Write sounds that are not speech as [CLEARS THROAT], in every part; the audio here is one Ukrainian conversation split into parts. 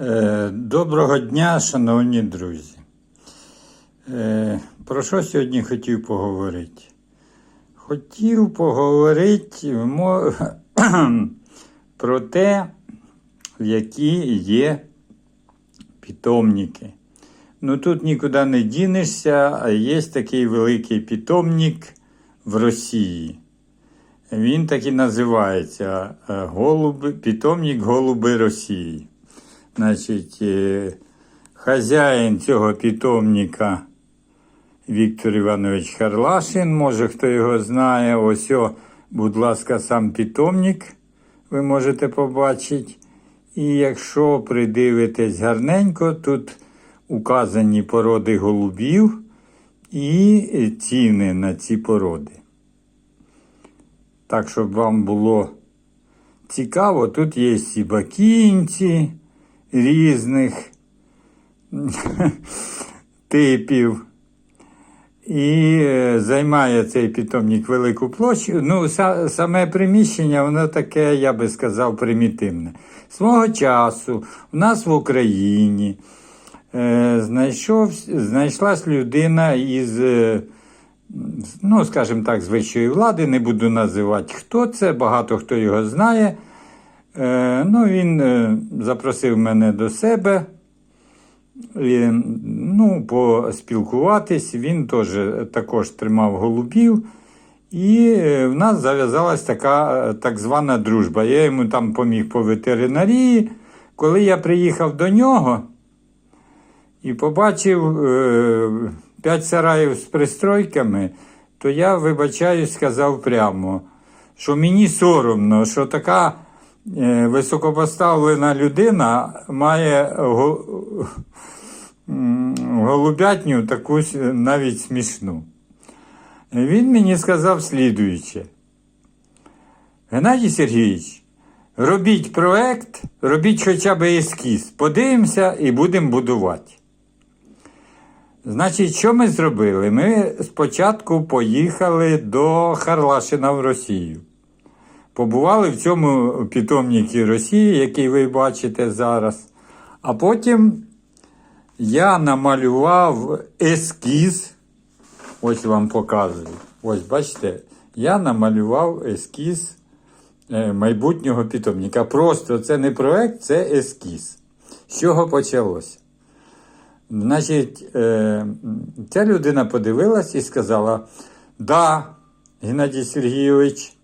Е, Доброго дня, шановні друзі. Е, Про що сьогодні хотів поговорити? Хотів поговорити [CLEARS THROAT] про те, які є питомники. Ну тут нікуди не дінешся, а є такий великий питомник в Росії. Він так і називається е, голуби, питомник голуби Росії. Значить, е, хазяїн цього питомника Віктор Іванович Харлашин, може хто його знає, ось, о, будь ласка, сам питомник ви можете побачити. І якщо придивитесь гарненько, тут указані породи голубів і ціни на ці породи. Так, щоб вам було цікаво, тут є і бакінці різних [LAUGHS] типів. І е, займає цей питомник велику площу. Ну, саме приміщення, воно таке, я би сказав, примітивне. Свого часу у нас в Україні е, знайшов, знайшлась людина із, е, ну, скажімо так, з вищої влади, не буду називати хто це, багато хто його знає. Е, ну, він е, запросив мене до себе. Ну, поспілкуватись. Він теж також тримав голубів. І е, в нас зав'язалась така е, так звана дружба. Я йому там поміг по ветеринарії. Коли я приїхав до нього і побачив е, п'ять сараїв з пристройками, то я, вибачаюсь, сказав прямо, що мені соромно, що така е, високопоставлена людина має голубятню таку навіть смішну. Він мені сказав слідуюче. Геннадій Сергійович, робіть проект, робіть хоча б ескіз, подивимося і будемо будувати. Значить, що ми зробили? Ми спочатку поїхали до Харлашина в Росію. Побували в цьому питомнику Росії, який ви бачите зараз. А потім я намалював ескіз. Ось вам показую. Ось бачите, я намалював ескіз е, майбутнього питомника. Просто це не проект, це ескіз. З чого почалося? Значить, е, ця людина подивилась і сказала: Да, Геннадій Сергійович,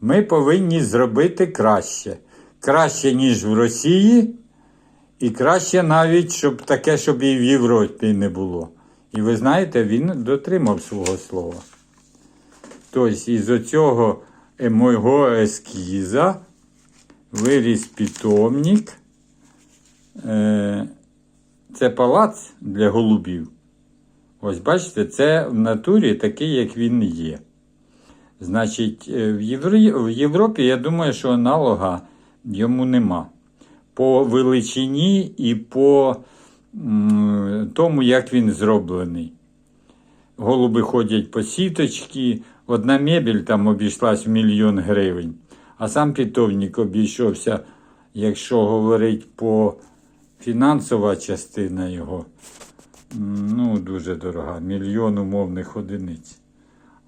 ми повинні зробити краще. Краще, ніж в Росії, і краще навіть, щоб таке, щоб і в Європі не було. І ви знаєте, він дотримав свого слова. Тобто, із оцього е, мого ескіза виріс питомник. Е, це палац для голубів. Ось бачите, це в натурі такий, як він є. Значить, е, в, Євро... в Європі, я думаю, що аналога йому нема. По величині і по тому, як він зроблений. Голуби ходять по сіточки, одна мебель там обійшлась в мільйон гривень, а сам питомник обійшовся, якщо говорить по фінансова частина його, ну, дуже дорога, мільйон умовних одиниць.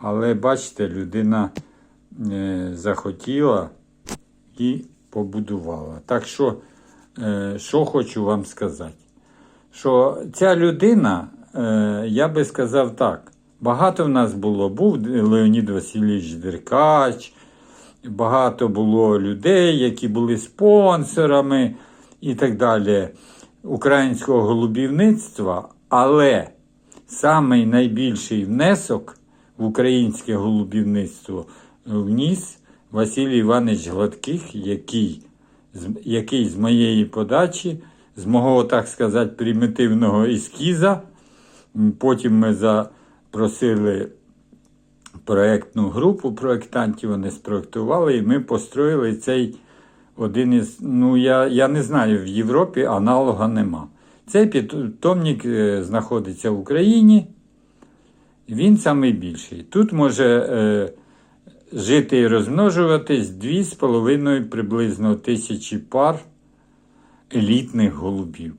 Але бачите, людина е, захотіла і побудувала. Так що, е, що хочу вам сказати, що ця людина, е, я би сказав так, багато в нас було, був Леонід Васильович Деркач, багато було людей, які були спонсорами і так далі українського голубівництва, але самий найбільший внесок в українське голубівництво вніс Василій Іванович Гладких, який, який з моєї подачі, з мого, так сказати, примітивного ескіза, потім ми запросили проєктну групу проєктантів, вони спроєктували, і ми построїли цей один із. Ну, я, я не знаю, в Європі аналога нема. Цей питомник е, знаходиться в Україні. Він найбільший. Тут може е, жити і розмножуватись 2,5 приблизно тисячі пар елітних голубів.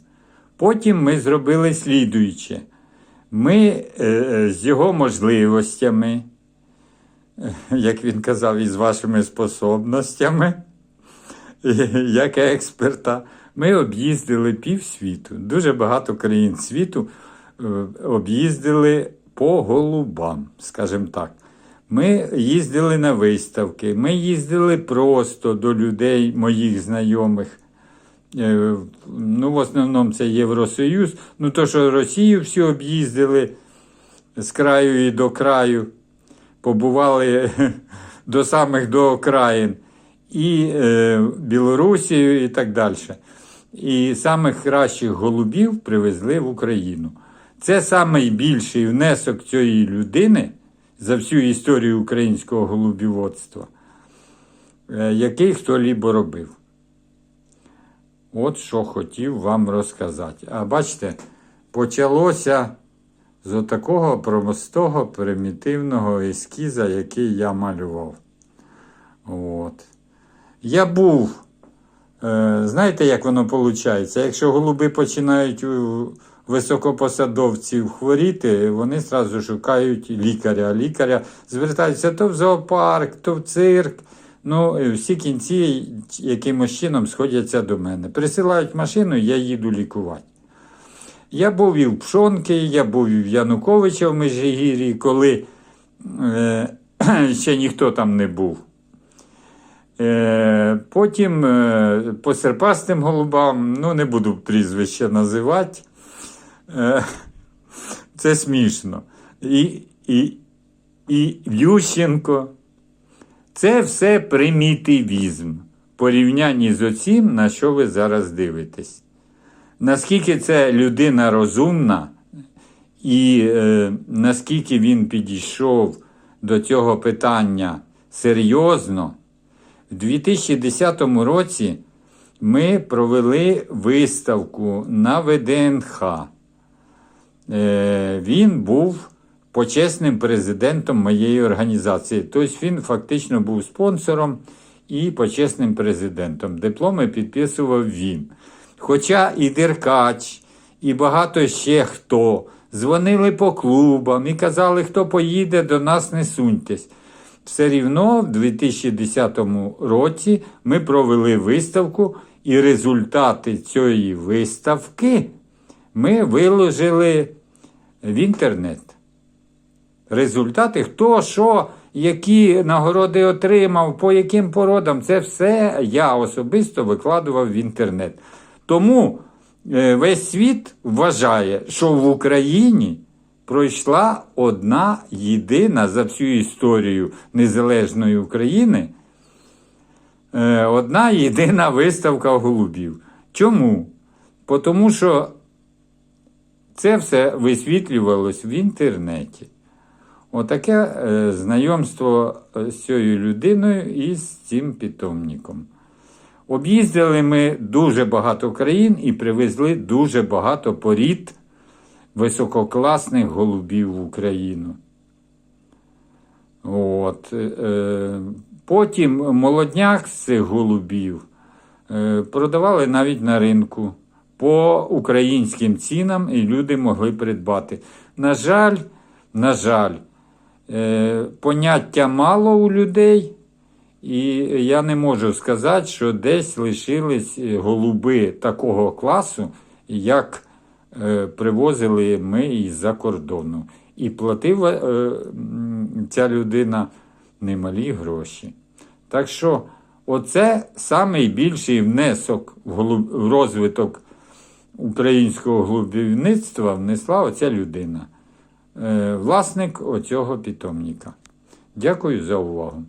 Потім ми зробили слідуюче. Ми е, е, з його можливостями, е, як він казав, із вашими способностями, [LAUGHS] як експерта, ми об'їздили півсвіту. Дуже багато країн світу е, об'їздили по голубам, скажімо так. Ми їздили на виставки, ми їздили просто до людей, моїх знайомих. Е, Ну, в основному це Євросоюз. Ну, то, що Росію всю об'їздили з краю і до краю, побували [LAUGHS] до самих до окраїн, і е, Білорусію, і так далі. І самих кращих голубів привезли в Україну. Це найбільший внесок цієї людини за всю історію українського голубіводства, е, який хто-лібо робив. От що хотів вам розказати. А бачите, почалося з такого простого примітивного ескіза, який я малював. От. Я був. е, Знаєте, як воно виходить? Якщо голуби починають високопосадовців хворіти, вони одразу шукають лікаря. Лікаря звертаються то в зоопарк, то в цирк. Ну, всі кінці якимось чином сходяться до мене. Присилають машину, я їду лікувати. Я був і в Пшонки, я був і в Януковича в Межигір'ї, коли е, [CLEARS THROAT] ще ніхто там не був. Е, потім е, по серпастим голубам, ну не буду прізвище називати. Е, це смішно. І, і, і Ющенко. Це все примітивізм в порівнянні з оцім, на що ви зараз дивитесь. Наскільки це людина розумна, і е, наскільки він підійшов до цього питання серйозно, в 2010 році ми провели виставку на ВДНХ. Е, він був почесним президентом моєї організації. Тобто він фактично був спонсором і почесним президентом. Дипломи підписував він. Хоча і Деркач, і багато ще хто дзвонили по клубам і казали, хто поїде, до нас не суньтесь. Все рівно в 2010 році ми провели виставку, і результати цієї виставки ми виложили в інтернет. Результати, хто що, які нагороди отримав, по яким породам, це все я особисто викладував в інтернет. Тому е, весь світ вважає, що в Україні пройшла одна єдина за всю історію Незалежної України. е, Одна єдина виставка голубів. Чому? Тому що це все висвітлювалось в інтернеті. Отаке е, знайомство з цією людиною і з цим питомником. Об'їздили ми дуже багато країн і привезли дуже багато порід висококласних голубів в Україну. От. Е, потім молодняк з цих голубів е, продавали навіть на ринку по українським цінам, і люди могли придбати. На жаль, на жаль, е, поняття мало у людей, і я не можу сказати, що десь лишились голуби такого класу, як е, привозили ми із-за кордону. І платила е, ця людина немалі гроші. Так що, оце найбільший внесок в розвиток українського глубівництва внесла оця людина, е, власник оцього питомника. Дякую за увагу.